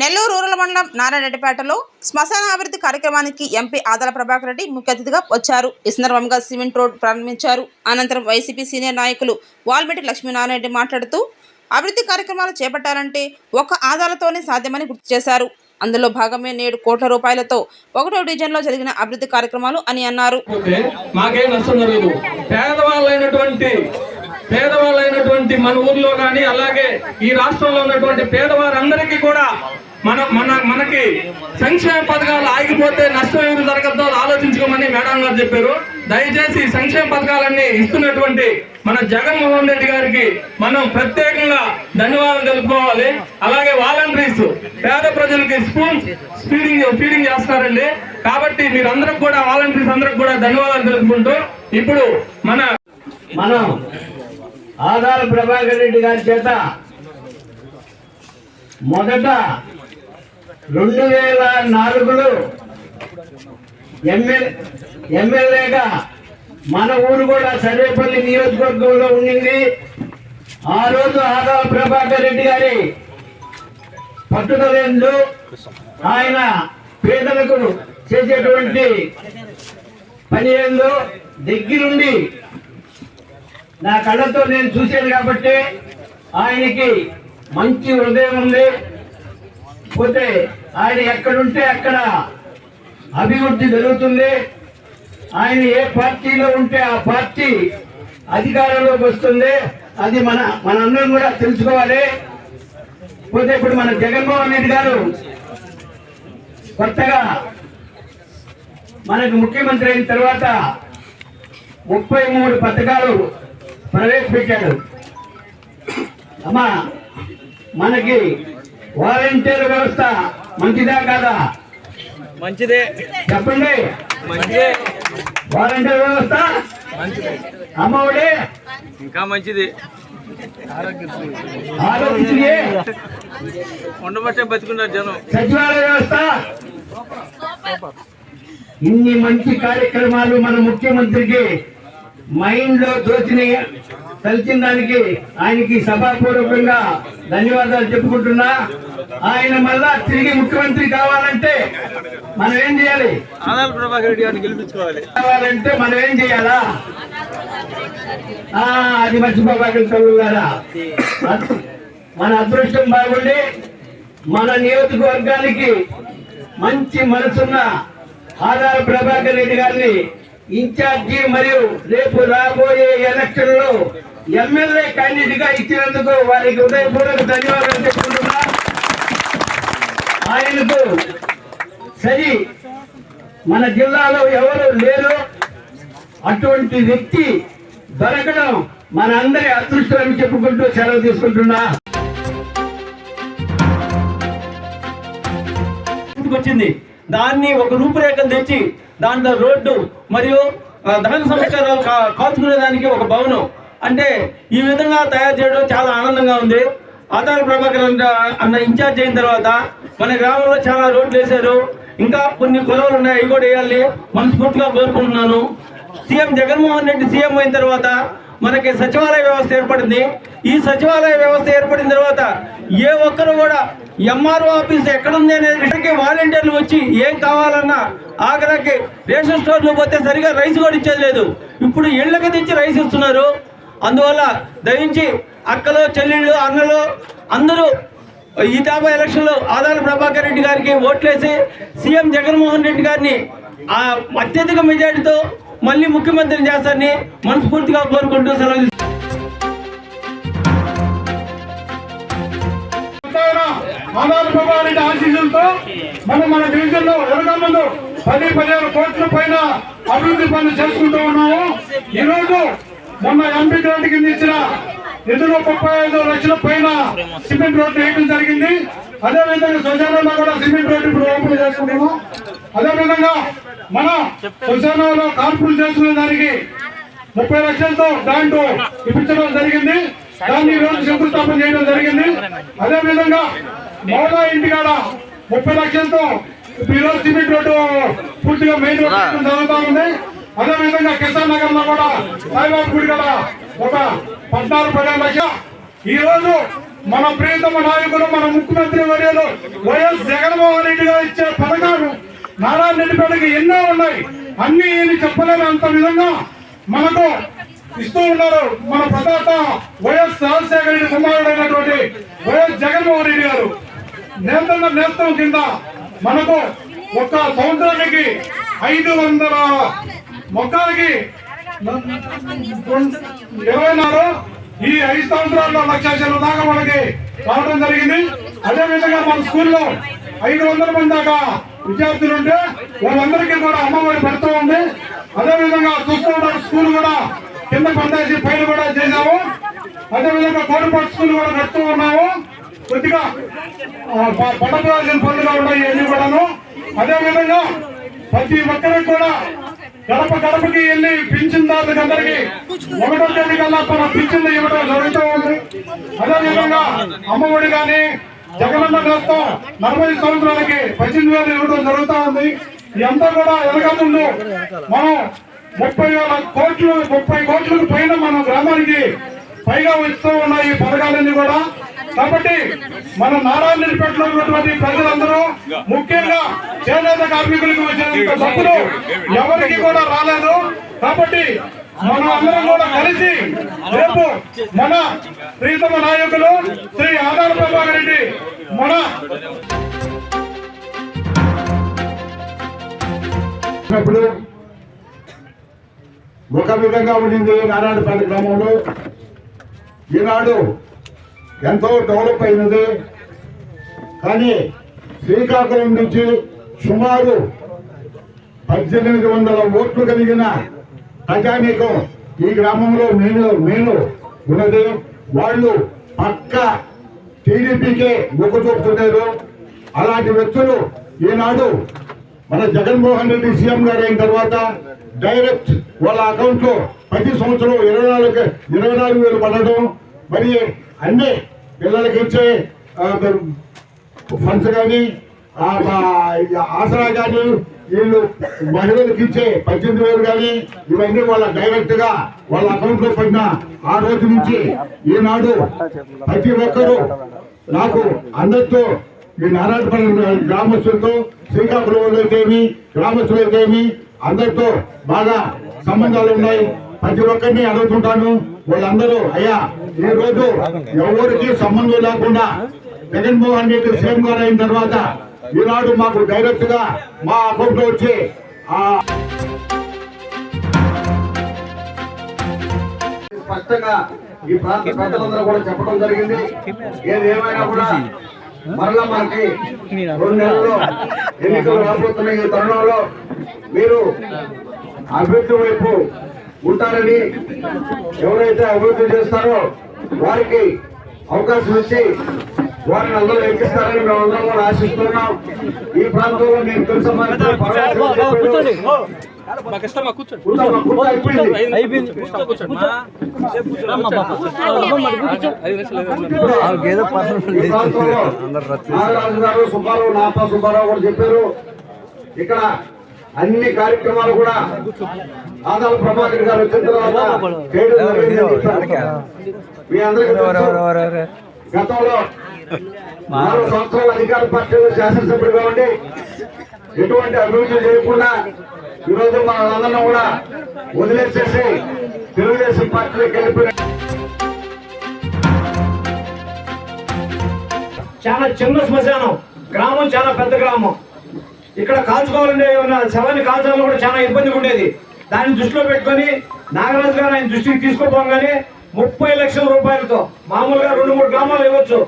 Nellore rural మండలం నారాయణపేటలో శ్మశాన అభివృద్ధి కార్యక్రమానికి ఎంపీ ఆదాల ప్రభాకర్ రెడ్డి ముఖ్య అతిథిగా వచ్చారు. ఈ సందర్భంగా సిమెంట్ రోడ్ ప్రారంభించారు. అనంతరం వైసీపీ సీనియర్ నాయకులు వాల్మెటి లక్ష్మీనారాయణ రెడ్డి మాట్లాడుతూ అభివృద్ధి కార్యక్రమాలు చేపట్టాలంటే ఒక ఆదాలతోనే సాధ్యమని గుర్తు చేశారు. అందులో భాగమే నేడు కోట్ల రూపాయలతో ఒకటో డివిజన్లో జరిగిన అభివృద్ధి కార్యక్రమాలు అని అన్నారు. పేదవాళ్ళైనటువంటి మన ఊర్లో కానీ అలాగే ఈ రాష్ట్రంలో ఉన్నటువంటి పేదవారందరికీ కూడా మన మన మనకి సంక్షేమ పథకాలు ఆగిపోతే నష్టం ఏమి జరగద్దో ఆలోచించుకోమని మేడం గారు చెప్పారు. దయచేసి సంక్షేమ పథకాలన్నీ ఇస్తున్నటువంటి మన జగన్మోహన్ రెడ్డి గారికి మనం ప్రత్యేకంగా ధన్యవాదాలు తెలుపుకోవాలి. అలాగే వాలంటీర్స్ పేద ప్రజలకి స్పూన్ స్పీడింగ్ ఫీడింగ్ చేస్తారండి కాబట్టి మీరందరూ కూడా వాలంటీర్స్ అందరికి కూడా ధన్యవాదాలు తెలుపుకుంటూ ఇప్పుడు మన మనం ఆధార ప్రభాకర్ రెడ్డి గారి చేత మొదట రెండు వేల నాలుగులో ఎమ్మెల్యేగా మన ఊరు కూడా సర్వేపల్లి నియోజకవర్గంలో ఉండింది. ఆ రోజు ఆదాల ప్రభాకర్ రెడ్డి గారి పట్టుదలేందు ఆయన పేదలకు చేసేటువంటి పని ఏందో దగ్గరుండి నా కళ్ళతో నేను చూశాను కాబట్టి ఆయనకి మంచి హృదయం ఉంది. పోతే ఆయన ఎక్కడుంటే అక్కడ అభివృద్ధి జరుగుతుంది. ఆయన ఏ పార్టీలో ఉంటే ఆ పార్టీ అధికారంలోకి వస్తుంది. అది మన మనందరం కూడా తెలుసుకోవాలి. పోతే ఇప్పుడు మన జగన్మోహన్ రెడ్డి గారు కొత్తగా మనకు ముఖ్యమంత్రి అయిన తర్వాత ముప్పై మూడు పథకాలు ప్రవేశపెట్టాడు. అమ్మా మనకి వాలంటీర్ వ్యవస్థ మంచిదా కాదా? మంచిదే. చెప్పండి. మంచిదే. వాలంటీర్ వ్యవస్థ? అమ్మఒడి? ఇంకా మంచిది. ఉండబట్టే బతుకున్నారు జనం. సచివాలయ వ్యవస్థ? ఇన్ని మంచి కార్యక్రమాలు మన ముఖ్యమంత్రికి మైండ్లో దోచిన కలిసిన దానికి ఆయనకి సభాపూర్వకంగా ధన్యవాదాలు చెప్పుకుంటున్నా. ఆయన మళ్ళా తిరిగి ముఖ్యమంత్రి కావాలంటే మనం ఏం చేయాలి? ఆదాల ప్రభాకర్ రెడ్డి గారిని గెలిపించుకోవాలి. కావాలంటే మనం ఏం చేయాలా? ఆ, అది మర్చిపోబాకండి తల్లులారా మన అదృష్టం బాగుండి మన నియోజకవర్గానికి మంచి మనసున్న ఆధార ప్రభాకర్ రెడ్డి గారిని ఇన్ఛార్జి మరియు రేపు రాబోయే ఎలక్షన్లో ఎమ్మెల్యే క్యాండిడేట్గా ఇచ్చినందుకు వారికి ఉదయపూర్వక ధన్యవాదాలు చెప్పుకుంటున్నా ఆయనకు సరి మన జిల్లాలో ఎవరు లేరు. అటువంటి వ్యక్తి దొరకడం మన అందరి అదృష్టం అని చెప్పుకుంటూ సెలవు తీసుకుంటున్నా. వచ్చింది దాన్ని ఒక రూపురేఖలు తెచ్చి దాంట్లో రోడ్డు మరియు ఆ, దహన సంస్కారాలు కా- కాల్చుకునే దానికి ఒక భవనం. అంటే ఈ విధంగా తయారు చేయడం చాలా ఆనందంగా ఉంది. ఆధార ప్రభాకర్ అన్న- అన్న ఇన్ఛార్జ్ అయిన తర్వాత మన గ్రామంలో చాలా రోడ్లు వేశారు. ఇంకా కొన్ని కొలవలు ఉన్నాయి అవి కూడా వేయాలి మనస్ఫూర్తిగా కోరుకుంటున్నాను. సీఎం జగన్మోహన్ రెడ్డి సీఎం అయిన తర్వాత మనకి సచివాలయ వ్యవస్థ ఏర్పడింది. ఈ సచివాలయ వ్యవస్థ ఏర్పడిన తర్వాత ఏ ఒక్కరు కూడా ఎంఆర్ఓ ఆఫీస్ ఎక్కడుంది అనేది ఇక్కడికి వాలంటీర్లు వచ్చి ఏం కావాలన్నా ఆఖరికి రేషన్ స్టోర్లు పోతే సరిగా రైస్ కూడా ఇచ్చేది లేదు. ఇప్పుడు ఇళ్ళకి తెచ్చి రైస్ ఇస్తున్నారు. అందువల్ల దయించి అక్కలు చెల్లెళ్ళు అన్నలు అందరూ ఈ తాబా ఎలక్షన్లో ఆదాల ప్రభాకర్ రెడ్డి గారికి ఓట్లేసి సీఎం జగన్మోహన్ రెడ్డి గారిని ఆ అత్యధిక మెజార్టీతో మళ్ళీ ముఖ్యమంత్రిని చేస్తారని మనస్ఫూర్తిగా కోరుకుంటూ సెలవు తీసుకుంటున్నాను. ఆంధ్రప్రభారెడ్డి ఆశీస్సులతో మనం మన డివిజన్లో ముందు పది పదిహేను కోట్ల పైన అభివృద్ధి పనులు చేసుకుంటూ ఉన్నాము ఈ రోజు మొన్న ఎంపీ గ్రాంట్ కింద ఇచ్చిన నిధులు ముప్పై ఐదు లక్షల పైన సిమెంట్ రోడ్డు వేయడం జరిగింది. అదే విధంగా శ్మశానంలో కూడా సిమెంట్ రోడ్డు ఇప్పుడు ఓపెన్ చేసుకుంటాము అదే విధంగా మన శ్మశానంలో కార్పులు చేసుకునే దానికి ముప్పై లక్షలతో గ్రాంట్ ఇప్పించడం జరిగింది. దాన్ని ఈ రోజు శంకుస్థాపన చేయడం జరిగింది. అదే విధంగా మౌలా ఇంటికాడ ముప్పై లక్షలతో ఈ రోజు సిమెంట్ రోడ్డు పూర్తిగా మెయిన్ రోడ్ జరుగుతూ జరుగుతా ఉంది. అదే విధంగా కిసాన్ నగర్లో కూడా సాయిబాబు గుడి ఒక పద్నాలుగు పదిహేను లక్ష ఈ రోజు మన ప్రియతమ నాయకులు మన ముఖ్యమంత్రి వర్యులు వైఎస్ జగన్మోహన్ రెడ్డి గారు ఇచ్చే పథకాలు నారాయణ రెడ్డిపేటకి ఎన్నో ఉన్నాయి. అన్ని చెప్పలేదు అంత విధంగా మనకు ఇస్తూ ఉన్నారు మన ప్రతాత వైఎస్ రాజశేఖర రెడ్డి కుమారుడైనటువంటి వైఎస్ జగన్మోహన్ రెడ్డి గారు. నేతన్న నేస్తం కింద మనకు ఒక సంవత్సరానికి ఐదు వందల మొత్తానికి ఇరవై ఈ ఐదు సంవత్సరాల్లో లక్ష దాకా మనకి రావడం జరిగింది. అదే విధంగా మన స్కూల్లో ఐదు వందల మంది దాకా విద్యార్థులు ఉంటే వాళ్ళందరికీ కూడా అమ్మఒడి పెడతా ఉంది. అదే విధంగా చూస్తూ ఉంటారు స్కూల్ కూడా కింద పండేసి పైన కూడా చేశాము. అదే విధంగా కోడిపాటు స్కూల్ కూడా కడుతూ ఉన్నాము. కొద్దిగా పడపడాల్సిన పనులుగా ఉన్నాయి అన్ని కూడాను. అదే విధంగా ప్రతి ఒక్కరికి కూడా గడప గడపకి వెళ్ళి పింఛన్దారులకు అందరికి ఒకటో తేదీ కల్లా మన పింఛన్లు ఇవ్వడం జరుగుతూ ఉంది. అదే విధంగా అమ్మఒడి కానీ జగనన్న నేస్తం నలభై సంవత్సరాలకి పద్దెనిమిది వేలు ఇవ్వడం జరుగుతూ ఉంది. ఇదంతా కూడా వెనక మనం ముప్పై వేల కోట్లు ముప్పై కోట్లకు పైన మన గ్రామానికి పైగా ఇస్తూ ఉన్నాయి ఈ పథకాలన్నీ కూడా. కాబట్టి మన నారాయణపేటలో ఉన్నటువంటి ప్రజలందరూ ముఖ్యంగా చేనేత కార్మికులకు వచ్చినంత డబ్బులు ఎవరికి కూడా రాలేదు. కాబట్టి మనం అందరం కూడా కలిసి రేపు మన ప్రీతమ నాయకులు శ్రీ ఆదాల ప్రభాకర్ రెడ్డి మన ఇప్పుడు ఒక విధంగా ఉండింది నారాయణపల్లి గ్రామంలో. ఈనాడు ఎంతో డెవలప్ అయినది. కానీ శ్రీకాకుళం నుంచి సుమారు పద్దెనిమిది వందల ఓట్లు కలిగిన ప్రజానీకం ఈ గ్రామంలో నేను నేను ఉన్నది వాళ్ళు పక్క టీడీపీకే మొగ్గు చూపుతున్నారు అలాంటి వ్యక్తులు ఈనాడు మన జగన్మోహన్ రెడ్డి సీఎం గారు అయిన తర్వాత డైరెక్ట్ వాళ్ళ అకౌంట్లో ప్రతి సంవత్సరం ఇరవై నాలుగు ఇరవై నాలుగు వేలు పడడం. మరి అన్ని పిల్లలకి ఇచ్చే ఫండ్స్ కానీ ఆసరా కానీ వీళ్ళు మహిళలకు ఇచ్చే పద్దెనిమిది వేలు కానీ ఇవన్నీ వాళ్ళ డైరెక్ట్గా వాళ్ళ అకౌంట్లో పడిన ఆ రోజు నుంచి ఈనాడు ప్రతి ఒక్కరూ నాకు అందరితో ఈ నారాయణపల్లి గ్రామస్తులతో శ్రీకాకుళంలో గ్రామస్తులకేమి అందరితో బాగా సంబంధాలు ఉన్నాయి. ప్రతి ఒక్కరిని అడుగుతుంటాను. వాళ్ళందరూ అయ్యా ఈ రోజు ఎవరికి సంబంధం లేకుండా జగన్మోహన్ రెడ్డి సీఎం గారు అయిన తర్వాత ఈనాడు మాకు డైరెక్ట్గా మా అకౌంట్లో వచ్చి స్పష్టంగా ఈ ప్రాంత ప్రజలందరూ కూడా చెప్పడం జరిగింది. ఏది ఏమైనా కూడా మరలా మనకి రెండు నెలల్లో ఎన్నికలు రాబోతున్న ఈ తరుణంలో మీరు అభివృద్ధి వైపు ఉంటారని ఎవరైతే అభివృద్ధి చేస్తారో వారికి అవకాశం ఇచ్చి వారిని అందరూ ఎక్కిస్తారని మేము అందరం కూడా ఆశిస్తున్నాం. ఈ ప్రాంతంలో మీకు తెలుసు సుబ్బారావు నాపా సుబ్బారావు కూడా చెప్పారు. ఇక్కడ అన్ని కార్యక్రమాలు కూడా ఆదాల ప్రభాకర్ గారు వచ్చిన తర్వాత. మీ అందరికీ. గతంలో నాలుగు సంవత్సరాల అధికార పార్టీలో శాసనసభ్యుడిగా ఉండి ఎటువంటి అభివృద్ధి చేయకుండా ఈరోజు మన అందరం కూడా వదిలేసేసి తెలుగుదేశం పార్టీలోకి వెళ్ళిపోయి చాలా చిన్న శ్మశానం. గ్రామం చాలా పెద్ద గ్రామం. ఇక్కడ కాల్చుకోవాలంటే ఉన్న శవాన్ని కాల్చాలని కూడా చాలా ఇబ్బందిగా ఉండేది. దాన్ని దృష్టిలో పెట్టుకొని నాగరాజు గారు ఆయన దృష్టికి తీసుకోపోగానే ముప్పై లక్షల రూపాయలతో మామూలుగా రెండు మూడు గ్రామాలు ఇవ్వచ్చు.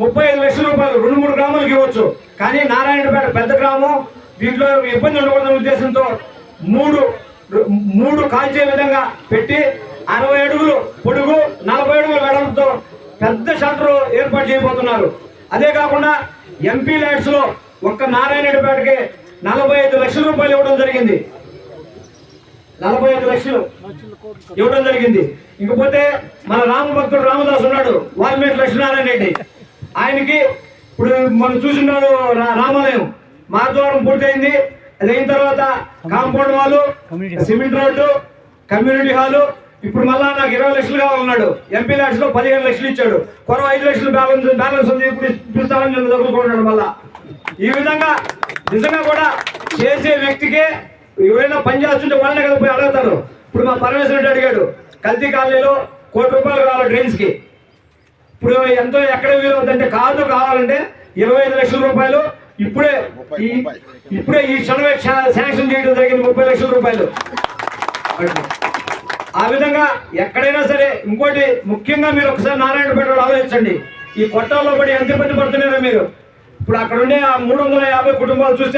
ముప్పై ఐదు లక్షల రూపాయలు రెండు మూడు గ్రామాలకు ఇవ్వచ్చు. కానీ నారాయణపేట పెద్ద గ్రామం దీంట్లో ఇబ్బంది ఉండకూడదనే ఉద్దేశంతో మూడు మూడు కాల్చే విధంగా పెట్టి అరవై అడుగులు పొడుగు నలభై అడుగులు వెడల్పుతో పెద్ద షట్టర్ ఏర్పాటు చేయబోతున్నారు. అదే కాకుండా ఎంపీ ల్యాడ్స్లో ఒక్క నారాయణపేటకి నలభై ఐదు లక్షల రూపాయలు ఇవ్వడం జరిగింది. నలభై ఐదు లక్షలు. ఇవ్వడం జరిగింది. ఇంకపోతే మన రామభక్తుడు రామదాస్ ఉన్నాడు వాల్మీకి లక్ష్మీనారాయణ రెడ్డి. ఆయనకి ఇప్పుడు మనం చూసినాడు రా- రామాలయం. మార్గద్వారం పూర్తయింది. అది అయిన తర్వాత కాంపౌండ్ వాళ్ళు సిమెంట్ రోడ్డు కమ్యూనిటీ హాలు. ఇప్పుడు మళ్ళా నాకు ఇరవై లక్షలు కావాలన్నాడు. ఎంపీ ల్యాడ్స్లో పదిహేను లక్షలు ఇచ్చాడు. కొరవ ఐదు లక్షలు బ్యాలెన్స్ బ్యాలెన్స్ ఉంది. ఇప్పుడు ఇప్పిస్తానని నేను చదువుకుంటున్నాడు మళ్ళా. ఈ విధంగా నిజంగా కూడా చేసే వ్యక్తికే ఎవరైనా పని చేస్తుంటే వాళ్ళనే కదా పోయి అడుగుతారు. ఇప్పుడు మా పరమేశ్వర రెడ్డి అడిగాడు కల్తీ కాలనీలో కోటి రూపాయలు కావాలి డ్రైన్స్కి. ఇప్పుడు ఎంతో ఎక్కడ వీలవుతుందంటే కాదు కావాలంటే ఇరవై ఐదు లక్షల రూపాయలు ఇప్పుడే ఇప్పుడే ఈ క్షణమే శాంక్షన్ చేయడం జరిగింది ముప్పై లక్షల రూపాయలు. ఆ విధంగా ఎక్కడైనా సరే ఇంకోటి ముఖ్యంగా మీరు ఒకసారి నారాయణపేట ఆలోచించండి. ఈ కొట్టాల్లో పడి ఎంత ఇబ్బంది పడుతున్నారో మీరు. ఇప్పుడు అక్కడ ఉండే ఆ మూడు వందల యాభై కుటుంబాలు చూస్తే